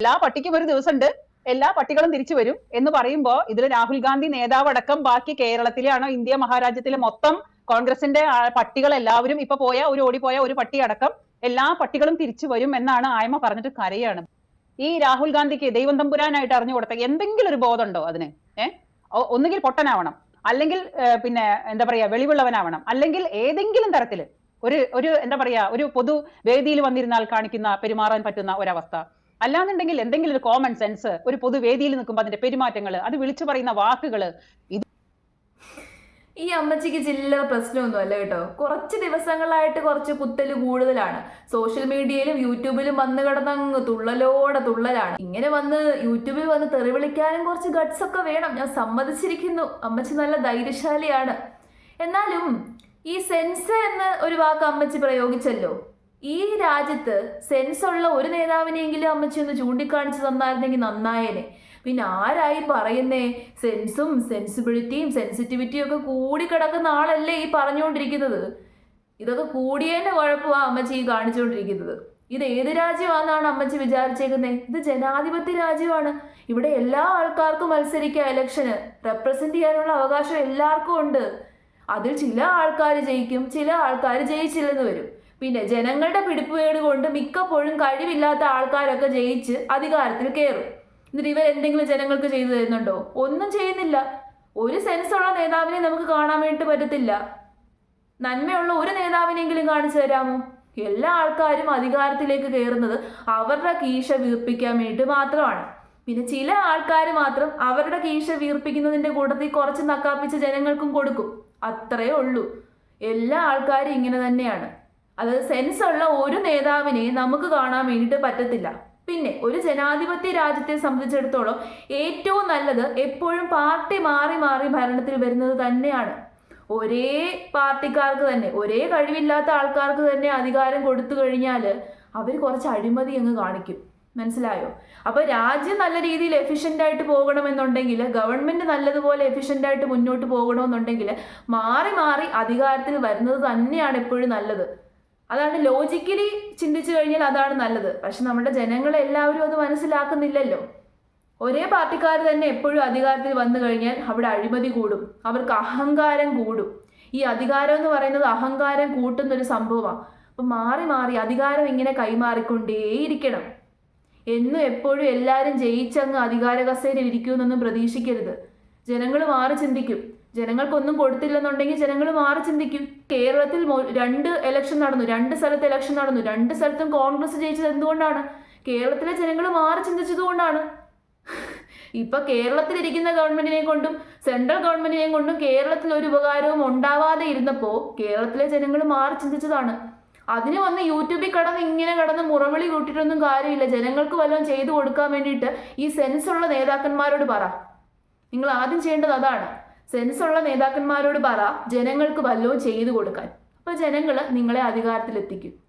എല്ലാ പട്ടിക്കും ഒരു ദിവസമുണ്ട്. എല്ലാ പട്ടികളും തിരിച്ചു വരും എന്ന് പറയുമ്പോൾ ഇതിൽ രാഹുൽ ഗാന്ധി നേതാവ് അടക്കം ബാക്കി കേരളത്തിലെയാണോ ഇന്ത്യ മഹാരാജ്യത്തിലെ മൊത്തം കോൺഗ്രസിന്റെ പട്ടികൾ എല്ലാവരും ഇപ്പൊ പോയ ഒരു ഓടിപ്പോയ ഒരു പട്ടി അടക്കം എല്ലാ പട്ടികളും തിരിച്ചു വരും എന്നാണ് ആയ്മ പറഞ്ഞിട്ട് കരയാണ്. ഈ രാഹുൽ ഗാന്ധിക്ക് ദൈവം തമ്പുരാനായിട്ട് അറിഞ്ഞു കൊടുത്ത എന്തെങ്കിലും ഒരു ബോധമുണ്ടോ അതിന്? ഏഹ് ഒന്നുകിൽ പൊട്ടനാവണം. അല്ലെങ്കിൽ പിന്നെ എന്താ പറയാ വെളിവുള്ളവനാവണം. അല്ലെങ്കിൽ ഏതെങ്കിലും തരത്തിൽ ഒരു ഒരു എന്താ പറയാ ഒരു പൊതു വേദിയിൽ വന്നിരുന്നാൽ കാണിക്കുന്ന പെരുമാറാൻ പറ്റുന്ന ഒരവസ്ഥ. അല്ലാന്നുണ്ടെങ്കിൽ എന്തെങ്കിലും ഒരു കോമൺ സെൻസ് ഒരു പൊതുവേദിയിൽ നിൽക്കുമ്പോൾ അതിന്റെ പെരുമാറ്റങ്ങൾ അത് വിളിച്ചു പറയുന്ന വാക്കുകൾ ഈ അമ്മച്ചിക്ക് ചില്ലറ പ്രശ്നമൊന്നും അല്ല കേട്ടോ. കുറച്ച് ദിവസങ്ങളായിട്ട് കുറച്ച് കുത്തൽ കൂടുതലാണ്. സോഷ്യൽ മീഡിയയിലും യൂട്യൂബിലും വന്ന് കിടന്നങ്ങ് തുള്ളലോടെ തുള്ളലാണ്. ഇങ്ങനെ വന്ന് യൂട്യൂബിൽ വന്ന് തെറി വിളിക്കാനും കുറച്ച് ഗട്സ് ഒക്കെ വേണം. ഞാൻ സമ്മതിച്ചിരിക്കുന്നു. അമ്മച്ചി നല്ല ധൈര്യശാലിയാണ്. എന്നാലും ഈ സെൻസ് എന്ന് ഒരു വാക്ക് അമ്മച്ചി പ്രയോഗിച്ചല്ലോ. ഈ രാജ്യത്ത് ഉള്ള ഒരു നേതാവിനെയെങ്കിലും അമ്മച്ചി ഒന്ന് ചൂണ്ടിക്കാണിച്ചു തന്നായിരുന്നെങ്കിൽ നന്നായേനെ. പിന്നെ ആരായി പറയുന്നേ? സെൻസും സെൻസിബിലിറ്റിയും സെൻസിറ്റിവിറ്റിയും ഒക്കെ കൂടി കിടക്കുന്ന ആളല്ലേ ഈ പറഞ്ഞുകൊണ്ടിരിക്കുന്നത്. ഇതൊക്കെ കൂടിയേന്റെ കുഴപ്പമാണ് അമ്മച്ചി ഈ കാണിച്ചുകൊണ്ടിരിക്കുന്നത്. ഇത് ഏത് രാജ്യമാണെന്നാണ് അമ്മച്ചി വിചാരിച്ചേക്കുന്നത് ഇത് ജനാധിപത്യ രാജ്യമാണ്. ഇവിടെ എല്ലാ ആൾക്കാർക്കും മത്സരിക്കാം ഇലക്ഷന് റെപ്രസെന്റ് ചെയ്യാനുള്ള അവകാശം എല്ലാവർക്കും ഉണ്ട്. അതിൽ ചില ആൾക്കാർ ജയിക്കും ചില ആൾക്കാർ ജയിച്ചില്ലെന്ന് വരും. പിന്നെ ജനങ്ങളുടെ പിടിപ്പുകേട് കൊണ്ട് മിക്കപ്പോഴും കഴിവില്ലാത്ത ആൾക്കാരൊക്കെ ജയിച്ച് അധികാരത്തിൽ കയറും. എന്നിട്ട് ഇവർ എന്തെങ്കിലും ജനങ്ങൾക്ക് ചെയ്തു തരുന്നുണ്ടോ? ഒന്നും ചെയ്യുന്നില്ല. ഒരു സെൻസുള്ള നേതാവിനെ നമുക്ക് കാണാൻ വേണ്ടി പറ്റത്തില്ല. നന്മയുള്ള ഒരു നേതാവിനെങ്കിലും കാണിച്ചു തരാമോ? എല്ലാ ആൾക്കാരും അധികാരത്തിലേക്ക് കയറുന്നത് അവരുടെ കീശ വീർപ്പിക്കാൻ വേണ്ടി മാത്രമാണ്. പിന്നെ ചില ആൾക്കാർ മാത്രം അവരുടെ കീശ വീർപ്പിക്കുന്നതിന്റെ കൂട്ടത്തിൽ കുറച്ച് നക്കാപ്പിച്ച് ജനങ്ങൾക്കും കൊടുക്കും. അത്രയേ ഉള്ളൂ. എല്ലാ ആൾക്കാരും ഇങ്ങനെ തന്നെയാണ്. അത് സെൻസ് ഉള്ള ഒരു നേതാവിനെ നമുക്ക് കാണാൻ വേണ്ടിയിട്ട് പറ്റത്തില്ല. പിന്നെ ഒരു ജനാധിപത്യ രാജ്യത്തെ സംബന്ധിച്ചിടത്തോളം ഏറ്റവും നല്ലത് എപ്പോഴും പാർട്ടി മാറി മാറി ഭരണത്തിൽ വരുന്നത് തന്നെയാണ്. ഒരേ പാർട്ടിക്കാർക്ക് തന്നെ ഒരേ കഴിവില്ലാത്ത ആൾക്കാർക്ക് തന്നെ അധികാരം കൊടുത്തു കഴിഞ്ഞാൽ അവർ കുറച്ച് അഴിമതി അങ്ങ് കാണിക്കും. മനസ്സിലായോ? അപ്പൊ രാജ്യം നല്ല രീതിയിൽ എഫിഷ്യന്റ് ആയിട്ട് പോകണമെന്നുണ്ടെങ്കിൽ ഗവൺമെന്റ് നല്ലതുപോലെ എഫിഷ്യന്റ് ആയിട്ട് മുന്നോട്ട് പോകണമെന്നുണ്ടെങ്കിൽ മാറി മാറി അധികാരത്തിൽ വരുന്നത് തന്നെയാണ് എപ്പോഴും നല്ലത്. അതാണ് ലോജിക്കലി ചിന്തിച്ചു കഴിഞ്ഞാൽ അതാണ് നല്ലത്. പക്ഷെ നമ്മുടെ ജനങ്ങളെല്ലാവരും അത് മനസ്സിലാക്കുന്നില്ലല്ലോ. ഒരേ പാർട്ടിക്കാർ തന്നെ എപ്പോഴും അധികാരത്തിൽ വന്നു കഴിഞ്ഞാൽ അവിടെ അഴിമതി കൂടും. അവർക്ക് അഹങ്കാരം കൂടും. ഈ അധികാരം എന്ന് പറയുന്നത് അഹങ്കാരം കൂട്ടുന്നൊരു സംഭവമാണ് അപ്പം മാറി മാറി അധികാരം ഇങ്ങനെ കൈമാറിക്കൊണ്ടേയിരിക്കണം. എന്നും എപ്പോഴും എല്ലാവരും ജയിച്ചങ്ങ് അധികാര കസേരയിൽ ഇരിക്കുമെന്നൊന്നും പ്രതീക്ഷിക്കരുത്. ജനങ്ങൾ മാറി ചിന്തിക്കും. ജനങ്ങൾക്കൊന്നും കൊടുത്തില്ലെന്നുണ്ടെങ്കിൽ ജനങ്ങൾ മാറി ചിന്തിക്കും. കേരളത്തിൽ രണ്ട് ഇലക്ഷൻ നടന്നു രണ്ട് സ്ഥലത്ത് ഇലക്ഷൻ നടന്നു രണ്ട് സ്ഥലത്തും കോൺഗ്രസ് ജയിച്ചത് എന്തുകൊണ്ടാണ്? കേരളത്തിലെ ജനങ്ങൾ മാറി ചിന്തിച്ചതുകൊണ്ടാണ് ഇപ്പൊ കേരളത്തിലിരിക്കുന്ന ഗവൺമെന്റിനെ കൊണ്ടും സെൻട്രൽ ഗവൺമെന്റിനെ കൊണ്ടും കേരളത്തിൽ ഒരു ഉപകാരവും ഉണ്ടാവാതെ ഇരുന്നപ്പോൾ കേരളത്തിലെ ജനങ്ങൾ മാറി ചിന്തിച്ചതാണ്. അതിന് വന്ന് യൂട്യൂബിൽ കടന്ന് ഇങ്ങനെ കടന്ന് മുറവിളി കൂട്ടിയിട്ടൊന്നും കാര്യമില്ല. ജനങ്ങൾക്ക് വല്ലതും ചെയ്തു കൊടുക്കാൻ വേണ്ടിയിട്ട് ഈ സെൻസുള്ള നേതാക്കന്മാരോട് പറ. നിങ്ങൾ ആദ്യം ചെയ്യേണ്ടത് അതാണ്. സെൻസുള്ള നേതാക്കന്മാരോട് പറ. ജനങ്ങൾക്ക് വല്ലതും ചെയ്തു കൊടുക്കാൻ. അപ്പോൾ ജനങ്ങൾ നിങ്ങളെ അധികാരത്തിലെത്തിക്കും.